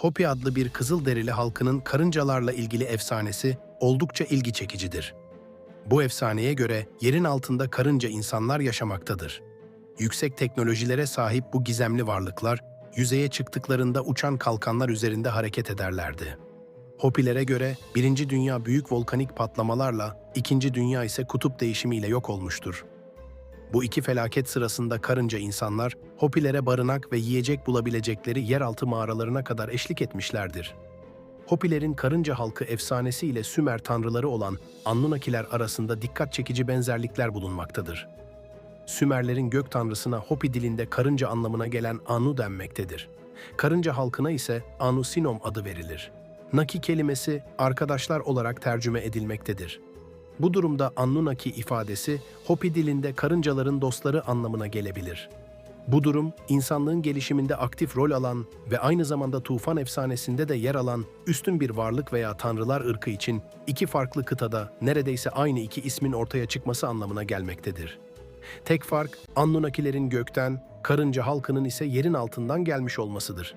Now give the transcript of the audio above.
Hopi adlı bir Kızılderili halkının karıncalarla ilgili efsanesi oldukça ilgi çekicidir. Bu efsaneye göre yerin altında karınca insanlar yaşamaktadır. Yüksek teknolojilere sahip bu gizemli varlıklar, yüzeye çıktıklarında uçan kalkanlar üzerinde hareket ederlerdi. Hopilere göre Birinci Dünya büyük volkanik patlamalarla, İkinci Dünya ise kutup değişimiyle yok olmuştur. Bu iki felaket sırasında karınca insanlar, Hopilere barınak ve yiyecek bulabilecekleri yeraltı mağaralarına kadar eşlik etmişlerdir. Hopilerin karınca halkı efsanesi ile Sümer tanrıları olan Annunakiler arasında dikkat çekici benzerlikler bulunmaktadır. Sümerlerin gök tanrısına Hopi dilinde karınca anlamına gelen Anu denmektedir. Karınca halkına ise Anusinom adı verilir. Naki kelimesi arkadaşlar olarak tercüme edilmektedir. Bu durumda Anunnaki ifadesi Hopi dilinde karıncaların dostları anlamına gelebilir. Bu durum, insanlığın gelişiminde aktif rol alan ve aynı zamanda tufan efsanesinde de yer alan üstün bir varlık veya tanrılar ırkı için iki farklı kıtada neredeyse aynı iki ismin ortaya çıkması anlamına gelmektedir. Tek fark, Annunnakilerin gökten, karınca halkının ise yerin altından gelmiş olmasıdır.